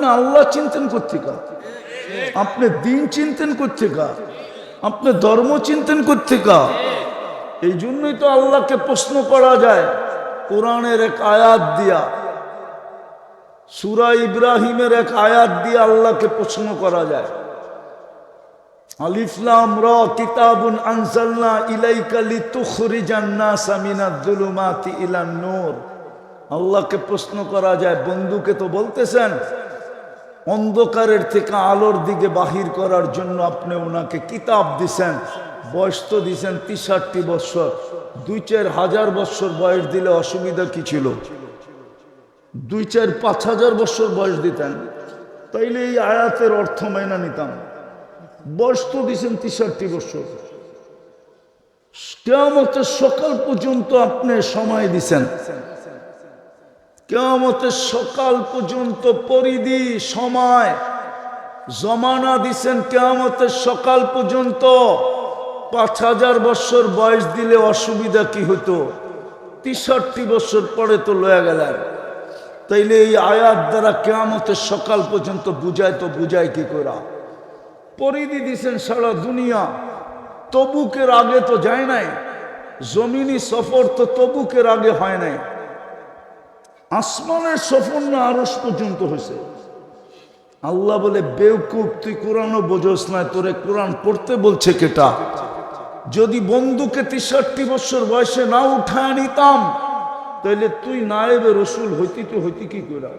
আপনি আল্লাহ চিন্তেন কোথেকা আপনি দিন চিন্তেন কোথেকা আপনি ধর্ম চিন্তেন কোথেকা এই জন্যই তো আল্লাহকে প্রশ্ন করা যায়, কোরআনের এক আয়াত দিয়া। সুরা ইব্রাহিমের এক আয়াত দিয়ে আল্লাহকে প্রশ্ন করা যায়। আল্লাহকে প্রশ্ন করা যায়, বন্ধুকে তো বলতেছেন অন্ধকারের থেকে আলোর দিকে বাহির করার জন্য আপনি ওনাকে কিতাব দিছেন, বয়স তো দিছেন তিষট্টি বৎসর দুই চার হাজার বৎসর বয়স দিলে অসুবিধা কি ছিল? দুই চার পাঁচ হাজার বৎসর বয়স দিতেন, তাইলে এই আয়াতের অর্থ মাইনা নিতাম। বয়স তো দিছেন তিষট্টি বৎসর কেয়ামতের সকাল পর্যন্ত আপনি সময় দিছেন। কেয়ামতের সকাল পর্যন্ত পরিধি, সময় জমানা দিছেন কেয়ামতের সকাল পর্যন্ত। পাঁচ হাজার বৎসর বয়স দিলে অসুবিধা কি হতো? তেষট্টি বছর পরে তো লয়া গেলেন। তাইলে এই আয়াত দ্বারা কেয়ামতের সকাল পর্যন্ত বুঝায় তো বুঝায় কি করা? পরিধি দিছেন সারা দুনিয়া। তবুকের আগে তো যায় নাই। জমিনি সফর তো তবুকের আগে হয় নাই। আসমানের সফর না আরস পর্যন্ত হয়েছে। আল্লাহ বলে, বেউকুব, তুই কোরআনও বোঝস না, তোরে কোরআন পড়তে বলছে কেটা? যদি বন্ধুকে তেষট্টি বছর বয়সে না উঠায় নিতাম তাহলে তুই নায়েবে রসুল হইতি তো হইতি কি করে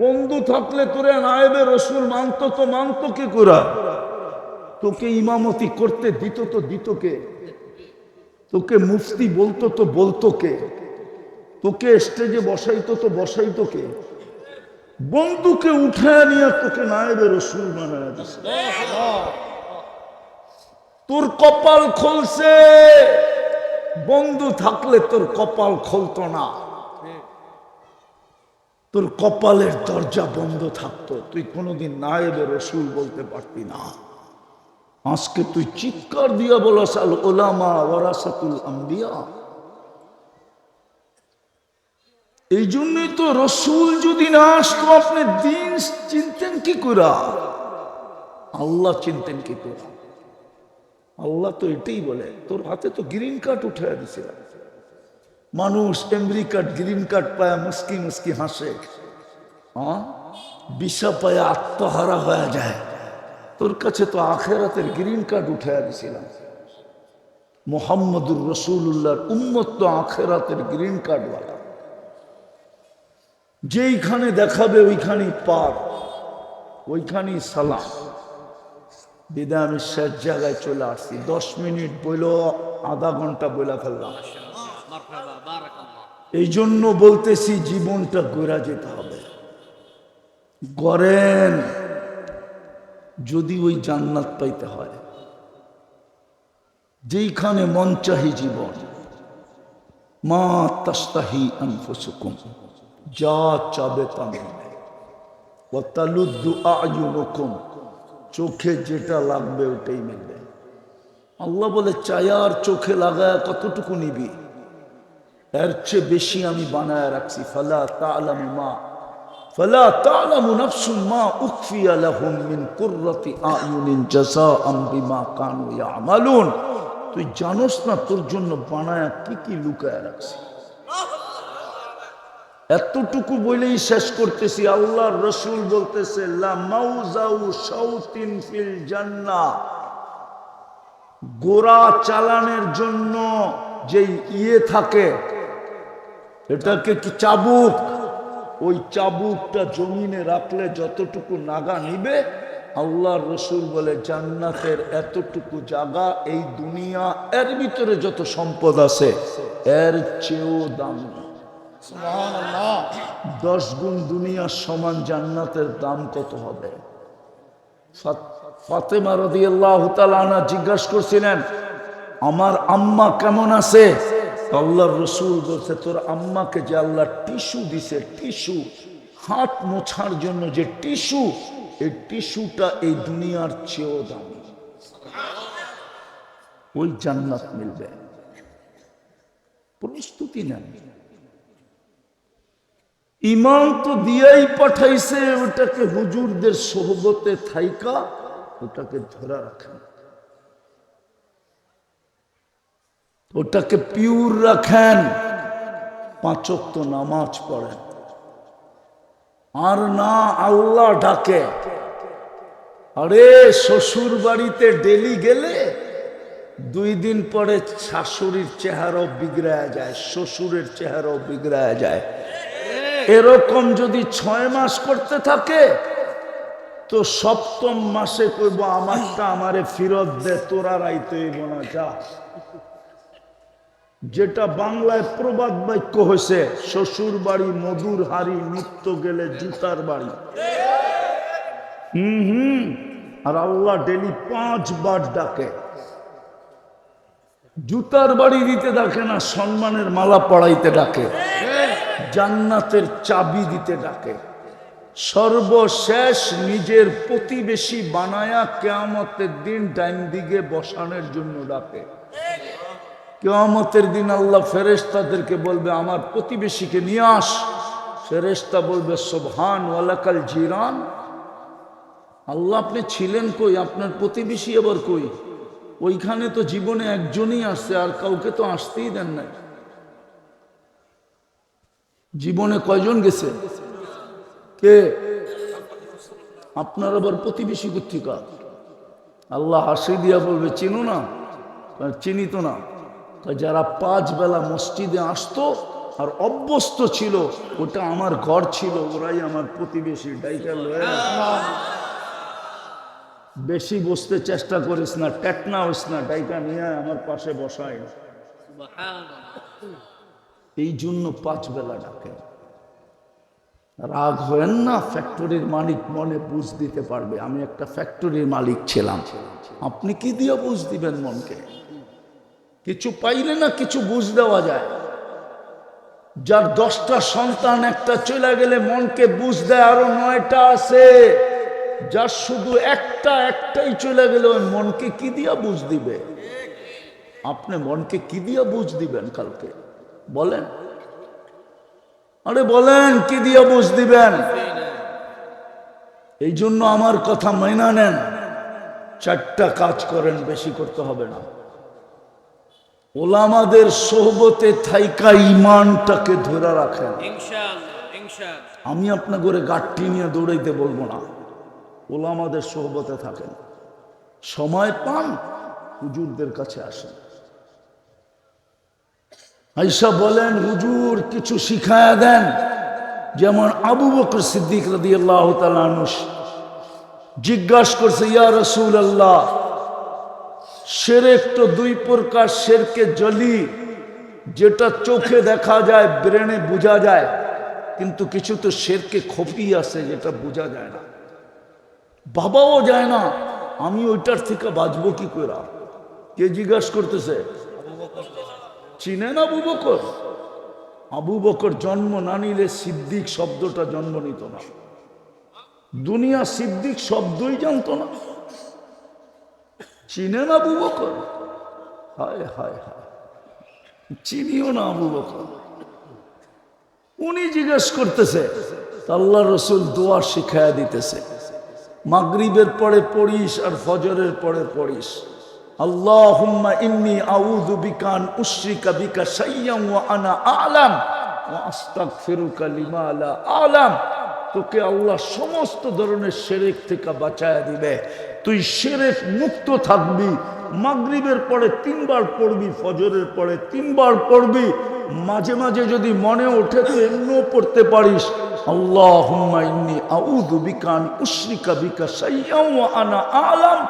বন্ধু থাকলে তোরে নায়েবে রসুল মানত তো মানত কি করা তোকে ইমামতি করতে দিত তো দিত কে? তোকে মুফতি বলতো তো বলতো কে? তোকে স্টেজে বসাইতো তো বসাইতো কে বন্ধুকে উঠায় নিয়ে তোকে নায়েবে রসুল তোর কপাল খুলছে। বন্ধু থাকলে তোর কপাল খুলতো না। তোর কপালের দরজা বন্ধ থাকতো। তুই কোনোদিন নায়েবে রসুল বলতে পারতি না। আজকে তুই চিৎকার দিয়া বলাস আল ওলামা ওয়ারাসাতুল আম্বিয়া। এই জন্যই তো রসুল যদি না আসতো, আপনি দিন চিনতেন কি করা? আল্লাহ চিনতেন কি করা? আল্লাহ তো এটাই বলে, তোর হাতে তো গ্রিন কার্ড উঠে দিছিল মানুষ আমেরিকার গ্রিন কার্ড পায় মুস্কি মুস্কি হাসে। হ্যাঁ বিষা পায় আত্মহারা হয়ে যায়। তোর কাছে তো আখেরাতের গ্রিন কার্ড উঠে দিছিলাম। মোহাম্মদুর রসুল্লাহর উম্মত তো আখেরাতের গ্রিন কার্ডওয়ালা যেইখানে দেখাবে ওইখানেই পার ওইখানেই সালাম। বিদায় আমি শেষ জায়গায় চলে আসছি। দশ মিনিট বইল, আধা ঘণ্টা বইলা ফেললাম। এই জন্য বলতেছি জীবনটা গোড়া যেতে হবে। গড়েন, যদি ওই জান্নাত পাইতে হয়। যেইখানে মন চাহি জীবন। মা তাস্তাহি আনফুসুকুম। যা চাবে তা মিলবে ওয়াতালুদ্দু আয়ুনুকুম, চোখে যেটা লাগবে ওটাই মিলবে। আল্লাহ বলে চায়ার চোখে লাগায় কতটুকু নিবি? এর চেয়ে বেশি আমি বানায় রাখছি। ফালা তালামু মা, ফালা তালামু নাফসুম মা উখফিয়া লাহুম মিন কুররাতি আয়ুনিন জাযাআম বিমা কানু ইয়ামালুন। তুই জানোস না তোর জন্য বানায়া কি কি লুকায় রাখছি? এতটুকু বলেই শেষ করতেছি। আল্লাহর রসুল বলতেছে গোড়া চালানের জন্য যে ইয়ে থাকে, এটাকে কি চাবুক? ওই চাবুকটা জমিনে রাখলে যতটুকু নাগা নিবে, আল্লাহর রসুল বলে, জান্নাতের এতটুকু জায়গা এই দুনিয়া, এর ভিতরে যত সম্পদ আছে, এর চেয়েও দামি। দশ গুণ দুনিয়ার সমান জান্নাতের দাম কত হবে? ফাত- ফাতেমা রদি আল্লাহ জিজ্ঞাসা করছিলেন, আমার আম্মা কেমন আছে? আল্লাহর রসুল বলছে, তোর আম্মাকে যে আল্লাহ টিস্যু দিছে, টিস্যু, হাত মোছার জন্য যে টিস্যু, এই টিস্যুটা এই দুনিয়ার চেয়েও দামি। ওই জান্নাত মিলবে। প্রস্তুতি নেন। ইমান তো দিয়াই পাঠাইছে, ওটাকে হুজুরদের সোহবতে থাইকা, ওটাকে ধরে রাখেন। ওটাকে পিউর রাখেন পাঁচক তো নামাজ পড়েন। আর না আল্লাহ ডাকে, আরে শ্বশুর বাড়িতে ডেলি গেলে দুই দিন পরে শাশুড়ির চেহারাও বিগড়ায় যায়, শ্বশুরের চেহারাও বিগড়ায় যায়। এরকম যদি ছয় মাস করতে থাকে, তো সপ্তম মাসে কইব, আমারটা আমারে ফিরত দে, তোরা রাইতে না, যা। যেটা বাংলায় প্রবাদ বাক্য হয়েছে শ্বশুর বাড়ি মধুর হাড়ি, নিত্য গেলে জুতার বাড়ি। হুম হুম, আর আল্লাহ ডেলি পাঁচবার ডাকে। জুতার বাড়ি দিতে ডাকে না, সম্মানের মালা পড়াইতে ডাকে। জান্নাতের চাবি দিতে ডাকে। সর্বশেষ নিজের প্রতিবেশী বানায়া কেয়ামতের দিন ডাইন দিকে বসানোর জন্য ডাকে। কেয়ামতের দিন আল্লাহ ফেরেশতাদেরকে বলবে, আমার প্রতিবেশীকে নিয়ে আস। ফেরেশতা বলবে, সোবহান ওয়ালাকাল জিরান। আল্লাহ, আপনি ছিলেন কই? আপনার প্রতিবেশী আবার কই? ওইখানে তো জীবনে একজনই আসছে, আর কাউকে তো আসতেই দেন নাই। জীবনে কয়জন গেছে? কে? আপনার আবার প্রতিবেশী কর্তিকা আল্লাহ হাসি দিয়া বলবে চিনো না? কয়, চিনি তো না। যারা পাঁচ বেলা মসজিদে আসতো আর অভ্যস্ত ছিল ওটা আমার ঘর ছিল ওরাই আমার প্রতিবেশী ডাইকা লয়ে বেশি বসতে চেষ্টা করিস না টেকনা হইস না ডাইকা নিয়ে আমার পাশে বসায়। এই জন্য পাঁচ বেলা ডাকে। রাগ হয়েন না ফ্যাক্টরির মালিক মনে বুঝ দিতে পারবে। আমি একটা ফ্যাক্টরির মালিক ছিলাম। আপনি কি দিয়ে বুঝ দিবেন মনকে? কিছু পাইলে না কিছু বুঝ দেওয়া যায়। যার দশটা সন্তান একটা চলে গেলে মনকে বুঝ দেয়, আরও নয়টা আছে। যার শুধু একটা, একটাই চলে গেলে ওই মনকে কি দিয়া বুঝ দিবে? আপনি মনকে কি দিয়া বুঝ দিবেন কালকে? বলেন। আরে বলেন কি দিয়ে বুঝ দিবেন? এই জন্য আমার কথা মাইনা নেন। চারটা কাজ করেন বেশি করতে হবে না। ওলামাদের সোহবতে থাইকা ইমানটাকে ধরে রাখেন। আমি আপনার করে গাঠটি নিয়ে দৌড়াইতে বলব না। ওলামাদের সোহবতে থাকেন। সময় পান হুজুরদের কাছে আসেন। আইসা বলেন হুজুর কিছু শিখায়া দেন যেমন আবু বকর সিদ্দিক রাদি আল্লাহ তালানুস জিজ্ঞাসা করছে ইয়া রসুল আল্লাহ শেরেক তো দুই প্রকার শেরকে জলি যেটা চোখে দেখা যায় ব্রেনে বোঝা যায় কিন্তু কিছু তো শেরকে খপি আছে যেটা বোঝা যায় না বাবাও যায় না আমি ওইটার থেকে বাঁচবো কি করে কে জিজ্ঞাসা করতেছে চিনেন আবু বকর? আবু বকর জন্ম না নিলে সিদ্দিক শব্দটা জন্ম নিত না। দুনিয়া সিদ্দিক শব্দই জানতো না। চিনেন আবু বকর? হায় হায় হায়। চিনিও না আবু বকর। উনি জিজ্ঞেস করতেছে, আল্লাহ রসুল দোয়া শিখায়া দিতেছে। মাগরিবের পরে পড়িস আর ফজরের পরে পড়িস। আল্লাহুম্মা ওয়া আনা আ'লাম আ'লাম। তোকে আল্লাহ সমস্ত ধরনের শিরক থেকে বাঁচায়া দিবে। তুই শিরক মুক্ত থাকবি। মাগরিবের পরে তিনবার পড়বি, ফজরের পরে তিনবার পড়বি। মাঝে মাঝে যদি মনে ওঠে তো এমনিও পড়তে পারিস আল্লাহ আউযু বিকা আন উশরিকা বিকা শাইয়্যান ওয়া আনা আ'লাম।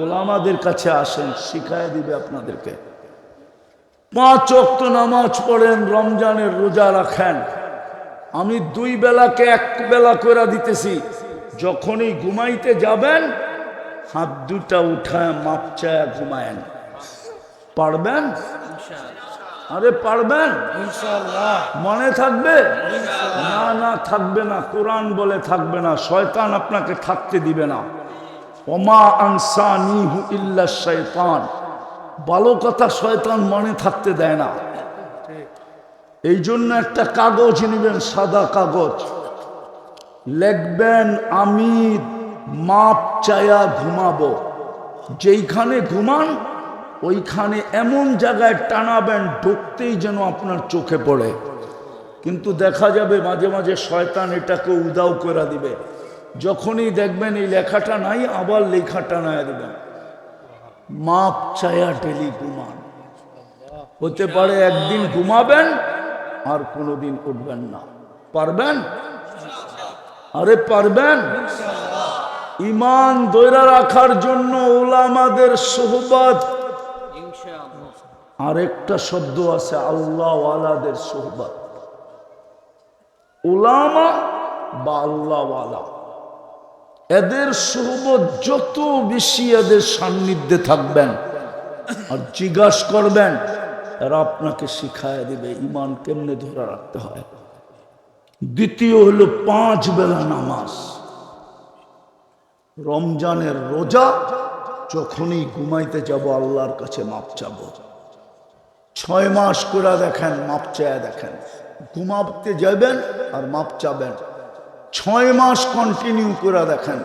ওলামাদের কাছে আসেন, শিখায় দিবে আপনাদেরকে। পাঁচ অক্ত নামাজ পড়েন, রমজানের রোজা রাখেন। আমি দুই বেলাকে এক বেলা করে দিতেছি, যখনই ঘুমাইতে যাবেন, হাত দুটা উঠায় মাপ চায় ঘুমায়েন। পারবেন? আরে পারবেন? মনে থাকবে? না না থাকবে না কোরআন বলে থাকবে না শয়তান আপনাকে থাকতে দিবে না। ওমা আনসা আনসানিহু ইল্লা শয়তান। ভালো কথা শয়তান মনে থাকতে দেয় না। এই জন্য একটা কাগজ নেবেন সাদা কাগজ। লিখবেন আমি মাপ চায়া ঘুমাবো। যেইখানে ঘুমান ওইখানে এমন জায়গায় টানাবেন, ঢুকতেই যেন আপনার চোখে পড়ে। কিন্তু দেখা যাবে মাঝে মাঝে শয়তান এটাকে উদাও করে দিবে। যখনই দেখবেন এই লেখাটা নাই, আবার লেখা টানায় দিবেন। মাপ চায়া ডেলি ঘুমান হতে পারে একদিন ঘুমাবেন, আর কোনোদিন উঠবেন না। পারবেন? আরে পারবেন? ইমান দৈরা রাখার জন্য ওলামাদের সোহবত ইনশাআল্লাহ আরেকটা শব্দ আছে আল্লাহ ওয়ালাদের সোহবত। ওলামা বা আল্লাহওয়ালা। এদের সোহবত যত বেশি এদের সান্নিধ্যে থাকবেন আর জিজ্ঞাস করবেন, এরা আপনাকে শিখায় দিবে ইমান কেমনে ধরে রাখতে হয়। দ্বিতীয় হলো পাঁচ বেলা নামাজ। রমজানের রোজা, যখনই ঘুমাইতে যাব, আল্লাহর কাছে মাপ চাব। ছয় মাস করে দেখেন, মাপ চায় দেখেন। ঘুমাতে যাবেন আর মাপ চাবেন। ছয় মাস কন্টিনিউ করে দেখেন।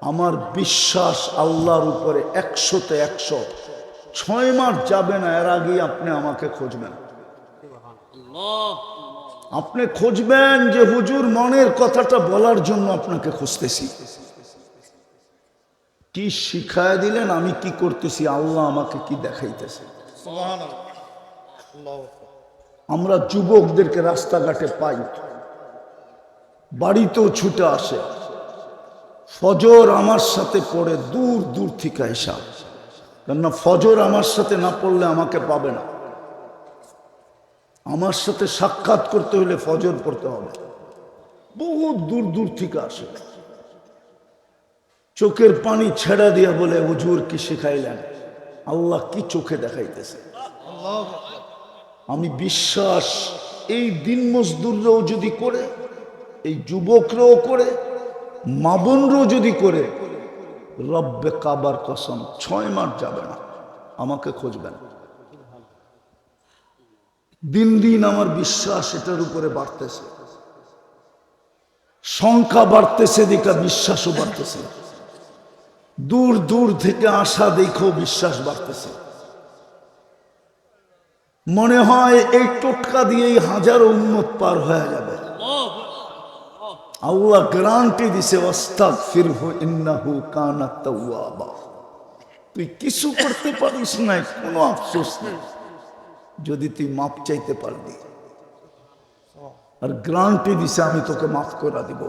আমার বিশ্বাস আল্লাহর উপরে একশোতে একশো। ছয় মাস যাবে না, এর আগেই আপনি আমাকে খুঁজবেন। আপনি খুঁজবেন যে হুজুর মনের কথাটা বলার জন্য আপনাকে খুঁজতেছি। কি শিখায় দিলেন, আমি কি করতেছি, আল্লাহ আমাকে কি দেখাইতেছে? আমরা যুবকদেরকে রাস্তাঘাটে পাই। বাড়িতেও ছুটে আসে। ফজর আমার সাথে পড়ে দূর দূর থেকে এসা কেননা ফজর আমার সাথে না পড়লে আমাকে পাবে না। আমার সাথে সাক্ষাৎ করতে হলে ফজর পড়তে হবে। বহুত দূর দূর থেকে আসে। চোখের পানি ছেড়া দিয়া বলে, হুজুর কি শিখাইলেন? আল্লাহ কি চোখে দেখাইতেছে? আমি বিশ্বাস, এই দিন মজদুররাও যদি করে, এই যুবকরাও করে মাবনরাও যদি করে, রব্বে কাবার কসম, ছয় মাস যাবে না, আমাকে খুঁজবেন দিন দিন আমার বিশ্বাস এটার উপরে বাড়তেছে। সংখ্যা বাড়তেছে দেখা বিশ্বাসও বাড়তেছে। দূর দূর থেকে আসা দেখেও বিশ্বাস বাড়তেছে। মনে হয় এই টোটকা দিয়েই হাজারো উন্নত পার হয়ে যাবে। আল্লাহ গ্রান্টি দিছে ওস্তাদ ফিরহু ইন্নাহু কানা তাওয়াবা। তুই কিছু করতে পারিস না কোনো আফসোস নেই। যদি তুই মাপ চাইতে পারবি। আর গ্রান্টি দিছে, আমি তোকে মাফ করে দিব।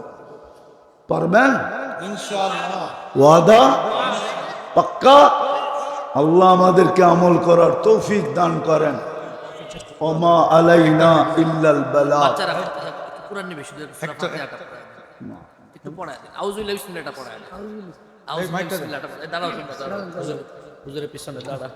পারবেন? ওয়াদা পাক্কা? আল্লাহ আমাদেরকে আমল করার তৌফিক দান করেন। ওমা আলাইনা ইল্লাল বাচ্চারা কোরআন নিবে শুধু পড়ায় একটু পড়ায় আউযুবিল্লাহি বিসমিল্লাহটা পড়ায় আউযুবিল্লাহি বিসমিল্লাহটা দাঁড়াও। হুজুরের পিছনে দাঁড়া।